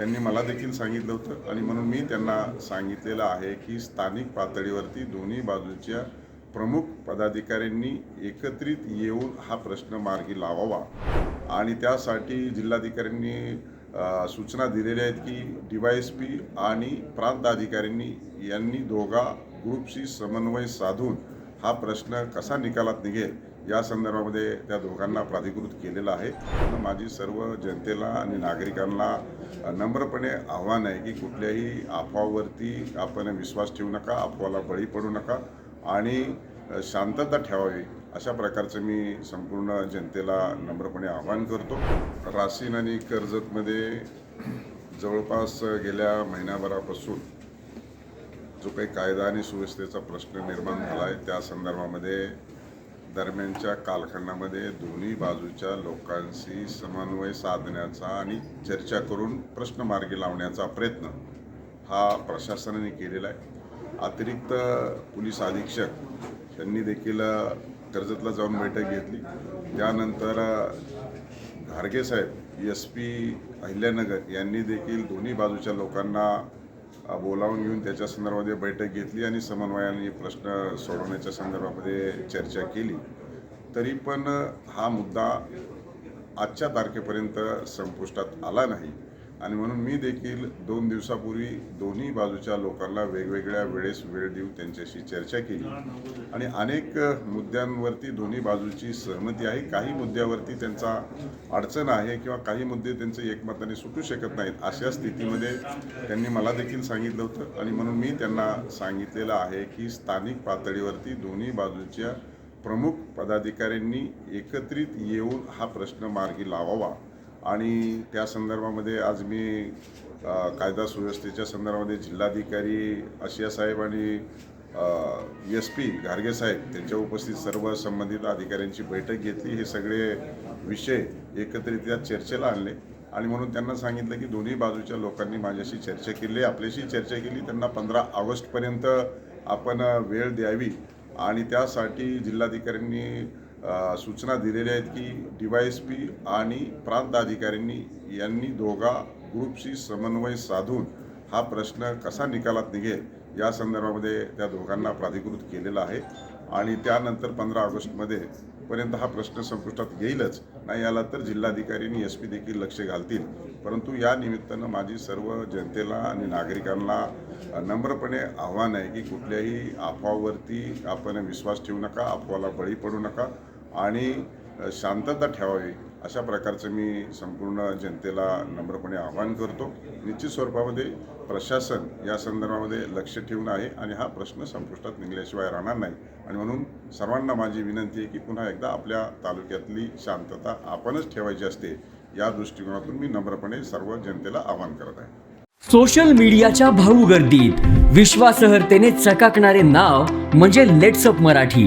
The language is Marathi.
त्यांनी मला देखील सांगितलं होतं आणि म्हणून मी त्यांना सांगितलेलं आहे की स्थानिक पातळीवरती दोन्ही बाजूच्या प्रमुख पदाधिकाऱ्यांनी एकत्रित येऊन हा प्रश्न मार्गी लावावा. आणि त्यासाठी जिल्हाधिकाऱ्यांनी सूचना दिलेल्या आहेत की डीवायएसपी आणि प्रांत अधिकाऱ्यांनी यांनी दोघा ग्रुपशी समन्वय साधून हा प्रश्न कसा निकालात निघेल या संदर्भामध्ये त्या दोघांना प्राधिकृत केलेलं आहे. माझी सर्व जनतेला आणि नागरिकांना नम्रपणे आव्हान आहे की कुठल्याही अफवावरती आपण विश्वास ठेवू नका अफवाला बळी पडू नका आणि शांतता ठेवावी अशा प्रकारचं मी संपूर्ण जनतेला नम्रपणे आवाहन करतो. राशीन आणि कर्जतमध्ये जवळपास गेल्या महिन्याभरापासून जो काही कायदा आणि सुव्यवस्थेचा प्रश्न निर्माण झाला आहे त्या संदर्भामध्ये दरम्यानच्या कालखंडामध्ये दोन्ही बाजूच्या लोकांशी समन्वय साधण्याचा आणि चर्चा करून प्रश्न मार्गी लावण्याचा प्रयत्न हा प्रशासनाने केलेला आहे. अतिरिक्त पोलीस अधीक्षक यांनी देखील कर्जतला जाऊन बैठक घेतली. त्यानंतर घारगे साहेब एस पी अहिल्यानगर यांनी देखील दोन्ही बाजूच्या लोकांना बोलावून घेऊन त्याच्या संदर्भामध्ये बैठक घेतली आणि समन्वयाने प्रश्न सोडवण्याच्या संदर्भामध्ये चर्चा केली. तरी पण हा मुद्दा आजच्या तारखेपर्यंत संपुष्टात आला नाही. आणि म्हणून मी देखील दोन दिवसापूर्वी दोन्ही बाजूच्या लोकांना वेगवेगळ्या वेळेस वेळ देऊन त्यांच्याशी चर्चा केली. आणि अनेक मुद्द्यांवरती दोन्ही बाजूची सहमती आहे. काही मुद्द्यावरती त्यांचा अडचण आहे किंवा काही मुद्दे त्यांचे एकमताने सुटू शकत नाहीत अशा स्थितीमध्ये त्यांनी मला देखील सांगितलं होतं. आणि म्हणून मी त्यांना सांगितलेलं आहे की स्थानिक पातळीवरती दोन्ही बाजूच्या प्रमुख पदाधिकाऱ्यांनी एकत्रित येऊन हा प्रश्न मार्गी लावावा. आणि त्या संदर्भामध्ये आज मी कायदा सुव्यवस्थेच्या संदर्भामध्ये जिल्हाधिकारी आशिया साहेब आणि एस पी घारगे साहेब त्यांच्या उपस्थित सर्व संबंधित अधिकाऱ्यांची बैठक घेतली. हे सगळे विषय एकत्रित्या चर्चेला आणले आणि म्हणून त्यांना सांगितलं की दोन्ही बाजूच्या लोकांनी माझ्याशी चर्चा केली. आपल्याशी चर्चा केली. त्यांना पंधरा ऑगस्टपर्यंत आपण वेळ द्यावी आणि त्यासाठी जिल्हाधिकाऱ्यांनी सूचना दिलेल्या आहेत की डी वाय एस पी आणि प्रांत अधिकाऱ्यांनी यांनी दोघा ग्रुपशी समन्वय साधून हा प्रश्न कसा निकालात निघेल या संदर्भामध्ये त्या दोघांना प्राधिकृत केलेला आहे. आणि त्यानंतर पंधरा ऑगस्टमध्ये पर्यंत हा प्रश्न संपुष्टात येईलच. नाही आला तर जिल्हाधिकारी आणि एस पी देखील लक्ष घालतील. परंतु या निमित्तानं माझी सर्व जनतेला आणि नागरिकांना नम्रपणे आव्हान आहे की कुठल्याही अफवावरती आपण विश्वास ठेवू नका अफवाला बळी पडू नका. आणि शांतता ठेवावी अशा प्रकारचं मी संपूर्ण जनतेला नम्रपणे आवाहन करतो. निश्चित स्वरूपामध्ये प्रशासन या संदर्भामध्ये लक्ष ठेवून आहे आणि हा प्रश्न संपुष्टात निघल्याशिवाय राहणार नाही. आणि म्हणून सर्वांना माझी विनंती आहे की पुन्हा एकदा आपल्या तालुक्यातली शांतता आपणच ठेवायची असते या दृष्टिकोनातून मी नम्रपणे सर्व जनतेला आवाहन करत आहे. सोशल मीडियाच्या भाऊ गर्दीत विश्वासहर्तेने चकाकणारे नाव म्हणजे लेट्सअप मराठी.